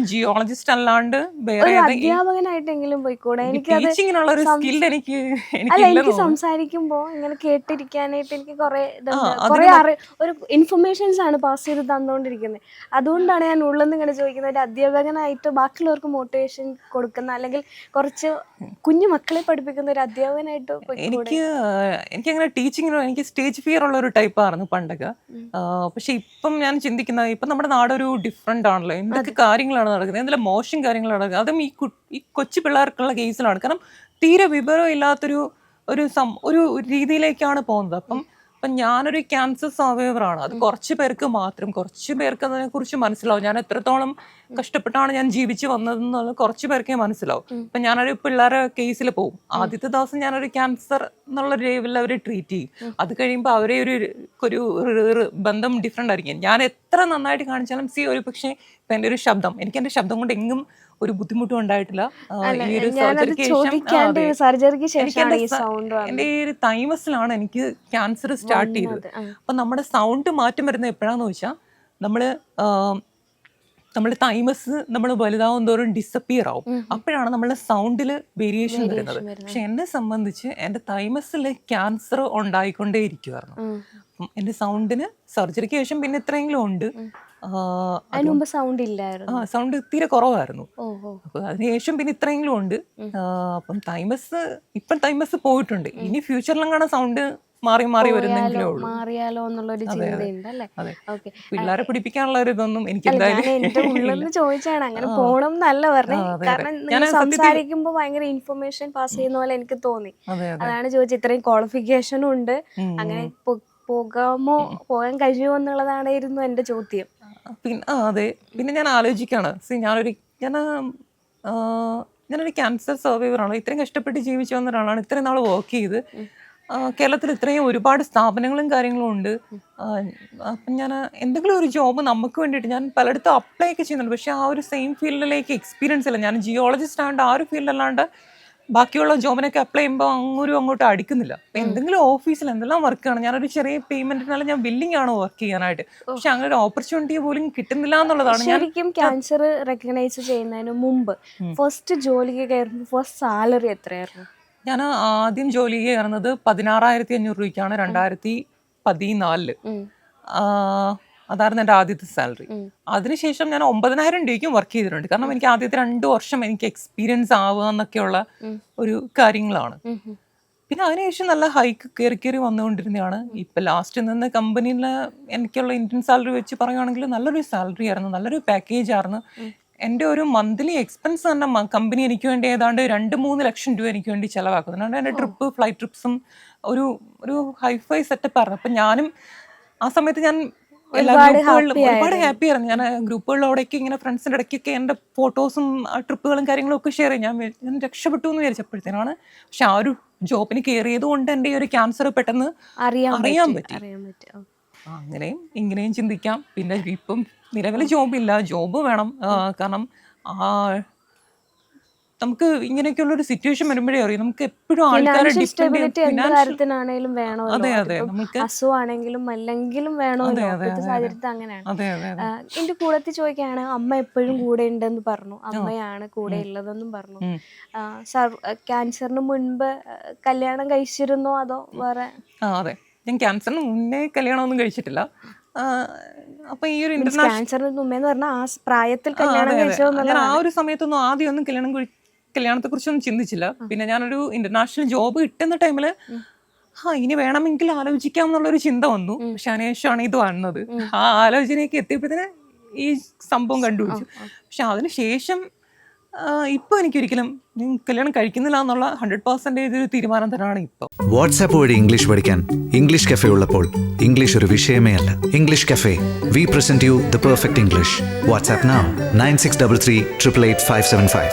ഇപ്പം ജിയോളജിസ്റ്റ് അല്ലാണ്ട് വേറെ അധ്യാപകനായിട്ടെങ്കിലും പോയിക്കൂടെ? എനിക്ക് ടീച്ചിങ്ങിനുള്ള ഒരു സ്കിൽ എനിക്ക് എനിക്ക് സംസാരിക്കുമ്പോ ഇങ്ങനെ കേട്ടിരിക്കാനായിട്ട് എനിക്ക് കുറെ കുറെ ഒരു ഇൻഫർമേഷൻസ് ആണ് പാസ് ചെയ്ത് തന്നുകൊണ്ടിരിക്കുന്നത് അതുകൊണ്ടാണ് ഞാൻ ഉള്ളെന്ന് ഇങ്ങനെ ചോദിക്കുന്നത് ഒരു അധ്യാപകനായിട്ട് ബാക്കിയുള്ളവർക്ക് മോട്ടിവേഷൻ കൊടുക്കുന്ന അല്ലെങ്കിൽ കുറച്ച് കുഞ്ഞു മക്കളെ പഠിപ്പിക്കുന്ന ഒരു അധ്യാപകനായിട്ട് എനിക്ക് എനിക്ക് അങ്ങനെ ടീച്ചിങ്ങിനോ എനിക്ക് സ്റ്റേജ് ഫിയർ ഉള്ള ഒരു ടൈപ്പ് ആയിരുന്നു പണ്ടൊക്കെ. പക്ഷെ ഇപ്പം ഞാൻ ചിന്തിക്കുന്നത് ഇപ്പം നമ്മുടെ നാടൊരു ഡിഫറെന്റ് ആണല്ലോ. എന്തൊക്കെ കാര്യങ്ങളാണ് നടക്കുന്നത്. എന്തെല്ലാം മോശം കാര്യങ്ങളാണ് നടക്കുന്നത്. അതും ഈ ഈ കൊച്ചു പിള്ളേർക്കുള്ള കേസിലാണ്. കാരണം തീരെ വിവരം ഇല്ലാത്തൊരു ഒരു സം ഒരു രീതിയിലേക്കാണ് പോകുന്നത്. അപ്പം അപ്പം ഞാനൊരു ക്യാൻസർ സർവൈവറാണ്. അത് കുറച്ച് പേർക്ക് മാത്രം കുറച്ച് പേർക്ക് അതിനെ കുറിച്ച് മനസ്സിലാവും. ഞാൻ എത്രത്തോളം കഷ്ടപ്പെട്ടാണ് ഞാൻ ജീവിച്ചു വന്നതെന്നുള്ളത് കുറച്ച് പേർക്കേ മനസ്സിലാവും. അപ്പം ഞാനൊരു പിള്ളേരെ കേസിൽ പോകും. ആദ്യത്തെ ദിവസം ഞാനൊരു ക്യാൻസർ എന്നുള്ള രീതിയിൽ അവരെ ട്രീറ്റ് ചെയ്യും. അത് കഴിയുമ്പോൾ അവരെ ഒരു ഒരു ബന്ധം ഡിഫറെന്റ് ആയിരിക്കും. ഞാൻ എത്ര നന്നായിട്ട് കാണിച്ചാലും സി ഒരു പക്ഷേ എന്റെ ഒരു ശബ്ദം. എനിക്ക് എന്റെ ശബ്ദം കൊണ്ട് എങ്ങും ഒരു ബുദ്ധിമുട്ടും ഉണ്ടായിട്ടില്ല. ഈ ഒരു സർജറിക്ക് ശേഷം എന്റെ ഈ ഒരു തൈമസിലാണ് എനിക്ക് ക്യാൻസർ സ്റ്റാർട്ട് ചെയ്തത്. അപ്പം നമ്മുടെ സൗണ്ട് മാറ്റം വരുന്നത് എപ്പോഴാന്ന് വെച്ചാൽ നമ്മൾ നമ്മുടെ തൈമസ് നമ്മൾ വലുതാവും തോറും ഡിസപ്പിയർ ആവും. അപ്പോഴാണ് നമ്മുടെ സൗണ്ടിൽ വേരിയേഷൻ വരുന്നത്. പക്ഷെ എന്നെ സംബന്ധിച്ച് എന്റെ തൈമസിൽ ക്യാൻസർ ഉണ്ടായിക്കൊണ്ടേ ഇരിക്കുമായിരുന്നു. അപ്പം എന്റെ സൗണ്ടിന് സർജറിക്ക് ശേഷം പിന്നെ ഇത്രയെങ്കിലും ഉണ്ട്. ഉം. ആ, അതിന് സൗണ്ട് ഇല്ലായിരുന്നു. ആ സൗണ്ട് തീരെ കുറവായിരുന്നു. അപ്പോൾ അതിനുശേഷം പിന്നെ ഇത്രയെങ്കിലും ഉണ്ട്. അപ്പം തൈമസ് ഇപ്പം തൈമസ് പോയിട്ടുണ്ട്. ഇനി ഫ്യൂച്ചറിലും കാണാൻ സൗണ്ട് മാറി മാറി വരുന്നെങ്കിലേ ഉള്ളൂ. മാറിയാലോ എന്നുള്ളൊരു അതെ, അതെ. ചിന്തയുണ്ട് അല്ലേ? ഓക്കെ. പിള്ളേരെ പിടിപ്പിക്കാനുള്ള ഒരു ഇതൊന്നും എനിക്ക് എന്റെ ഉള്ളിൽ ചോദിച്ചാണ് അങ്ങനെ പോണം എന്നല്ല പറഞ്ഞേ. ആ, അതെ, അതെ. കാരണം ഞാൻ നിങ്ങൾ സംസാരിക്കുമ്പോ ഭയങ്കര ഇൻഫർമേഷൻ പാസ് ചെയ്യുന്ന പോലെ എനിക്ക് തോന്നി. അതെ അതെ. അതാണ് ചോദിച്ചത്. ഇത്രയും ക്വാളിഫിക്കേഷനും ഉണ്ട്. അങ്ങനെ പോകാമോ പോകാൻ കഴിയുമോ എന്നുള്ളതായിരുന്നു എന്റെ ചോദ്യം. പിന്നെ ആ അതെ. പിന്നെ ഞാൻ ആലോചിക്കുകയാണ് സി ഞാനൊരു ഞാൻ ഞാനൊരു ക്യാൻസർ സർവൈവർ ആണ്. ഇത്രയും കഷ്ടപ്പെട്ട് ജീവിച്ചു വന്ന ഒരാളാണ്. ഇത്രയും നാൾ വർക്ക് ചെയ്ത്. കേരളത്തിൽ ഇത്രയും ഒരുപാട് സ്ഥാപനങ്ങളും കാര്യങ്ങളും ഉണ്ട്. അപ്പം ഞാൻ എന്തെങ്കിലും ഒരു ജോബ് നമുക്ക് വേണ്ടിയിട്ട് ഞാൻ പലയിടത്തും അപ്ലൈ ഒക്കെ ചെയ്യുന്നുണ്ട്. പക്ഷേ ആ ഒരു സെയിം ഫീൽഡിലേക്ക് എക്സ്പീരിയൻസ് ഇല്ല. ഞാൻ ജിയോളജിസ്റ്റ് ആയതുകൊണ്ട് ആ ഒരു ഫീൽഡല്ലാണ്ട് ബാക്കിയുള്ള ജോബിനൊക്കെ അപ്ലൈ ചെയ്യുമ്പോൾ അങ്ങോട്ടും അങ്ങോട്ടും അടിക്കുന്നില്ല. എന്തെങ്കിലും ഓഫീസിൽ എന്തെല്ലാം വർക്കാണ് ഞാനൊരു ചെറിയ പേയ്മെന്റിനാലും ഞാൻ ബില്ലിംഗ് ആണ് വർക്ക് ചെയ്യാനായിട്ട്. പക്ഷെ അങ്ങനെ ഒരു ഓപ്പർച്യൂണിറ്റി പോലും കിട്ടുന്നില്ല എന്നുള്ളതാണ് ശരിക്കും ക്യാൻസർ റെക്കഗ്നൈസ് ചെയ്യുന്നതിന് മുമ്പ് ഫസ്റ്റ് ജോലിക്ക് കയറുമ്പോൾ ഫസ്റ്റ് സാലറി എത്രയായിരുന്നു? ഞാൻ ആദ്യം ജോലി കയറുന്നത് പതിനാറായിരത്തി അഞ്ഞൂറ് രൂപയ്ക്കാണ് രണ്ടായിരത്തി പതിനാലിൽ. അതായിരുന്നു എന്റെ ആദ്യത്തെ സാലറി. അതിനുശേഷം ഞാൻ ഒമ്പതിനായിരം രൂപയ്ക്കും വർക്ക് ചെയ്തിട്ടുണ്ട്. കാരണം എനിക്ക് ആദ്യത്തെ രണ്ട് വർഷം എനിക്ക് എക്സ്പീരിയൻസ് ആവുക എന്നൊക്കെയുള്ള ഒരു കാര്യങ്ങളാണ്. പിന്നെ അതിനുശേഷം നല്ല ഹൈക്ക് കയറി കയറി വന്നുകൊണ്ടിരുന്നതാണ്. ഇപ്പം ലാസ്റ്റ് നിന്ന് കമ്പനിയിൽ എനിക്കുള്ള ഇന്ത്യൻ സാലറി വെച്ച് പറയുകയാണെങ്കിൽ നല്ലൊരു സാലറി ആയിരുന്നു. നല്ലൊരു പാക്കേജ് ആയിരുന്നു. എന്റെ ഒരു മന്ത്ലി എക്സ്പെൻസ് തന്നെ കമ്പനി എനിക്ക് വേണ്ടി ഏതാണ്ട് രണ്ട് മൂന്ന് ലക്ഷം രൂപ എനിക്ക് വേണ്ടി ചിലവാക്കുന്നുണ്ട് എന്റെ ട്രിപ്പ് ഫ്ലൈറ്റ് ട്രിപ്സും ഒരു ഒരു ഹൈഫൈ സെറ്റപ്പ് ആയിരുന്നു. അപ്പം ഞാനും ആ സമയത്ത് ഞാൻ എല്ലാ ഗ്രൂപ്പുകളിലും ഒരുപാട് ഹാപ്പി ആയിരുന്നു. ഞാൻ ഗ്രൂപ്പുകളിലൂടെയൊക്കെ ഇങ്ങനെ ഫ്രണ്ട്സിന്റെ ഇടയ്ക്കൊക്കെ എന്റെ ഫോട്ടോസും ട്രിപ്പുകളും കാര്യങ്ങളും ഒക്കെ ഷെയർ ചെയ്യാൻ ഞാൻ ഞാൻ രക്ഷപ്പെട്ടു എന്ന് വിചാരിച്ചപ്പോഴത്തേനാണ് പക്ഷെ ആ ഒരു ജോബിന് കയറിയത് കൊണ്ട് എന്റെ ഈ ഒരു ക്യാൻസർ പെട്ടെന്ന് അറിയാൻ പറ്റി അങ്ങനെയും ഇങ്ങനെയും ചിന്തിക്കാം. പിന്നെ ഇപ്പം നിലവിൽ ജോബില്ല ജോബ് വേണം. കാരണം ആ നമുക്ക് ഇങ്ങനെയൊക്കെയുള്ള ഒരു സിറ്റുവേഷൻ വരുമ്പോഴേ അറിയാം. നമുക്ക് എപ്പോഴും ആൾക്കാരെ കാര്യത്തിനാണേലും വേണമല്ലോ അതെ അതെ. നമുക്ക് അസുഖമാണെങ്കിലും അല്ലെങ്കിലും അതെ, സാഹചര്യത്തിൽ അങ്ങനെയാണ്. എന്റെ കൂടത്തിൽ ചോദിക്കുകയാണ് അമ്മ എപ്പോഴും കൂടെ ഉണ്ടെന്ന് പറഞ്ഞു. അമ്മയാണ് കൂടെ ഉള്ളതെന്നും പറഞ്ഞു. സർ- ക്യാൻസറിന് മുൻപ് കല്യാണം കഴിച്ചിരുന്നോ അതോ വേറെ? ആ അതെ. ഞാൻ ക്യാൻസറിന് മുന്നേ കല്യാണമൊന്നും കഴിച്ചിട്ടില്ല. അപ്പൊ ഈ ഒരു ഇന്റർനാഷണൽ ആ പ്രായത്തിൽ കല്യാണം. കഴിച്ചോ ആ ഒരു സമയത്തൊന്നും ആദ്യം ഒന്നും കല്യാണം കല്യാണത്തെ കുറിച്ചൊന്നും ചിന്തിച്ചില്ല പിന്നെ ഞാനൊരു ഇന്റർനാഷണൽ ജോബ് കിട്ടുന്ന ടൈമിൽ ആ ഇനി വേണമെങ്കിൽ ആലോചിക്കാം എന്നുള്ളൊരു ചിന്ത വന്നു. പക്ഷെ അതിനുശേഷമാണ് ഇത് വന്നത്. ആ ആലോചനയൊക്കെ എത്തിയപ്പോഴത്തേന് ഈ സംഭവം കണ്ടുപിടിച്ചു. പക്ഷെ അതിനുശേഷം ഇപ്പൊ എനിക്കൊരിക്കലും ഒരിക്കലും കല്യാണം കഴിക്കുന്നില്ല എന്നുള്ള ഹൺഡ്രഡ് പെർസെന്റേജ് ഒരു തീരുമാനം തന്നെയാണ് ഇപ്പൊ. വാട്സാപ്പ് വഴി ഇംഗ്ലീഷ് പഠിക്കാൻ ഇംഗ്ലീഷ് കഫേ ഉള്ളപ്പോൾ ഇംഗ്ലീഷ് ഒരു വിഷയമേ അല്ല. English cafe we present you the perfect English WhatsApp nine six double three triple eight five seven five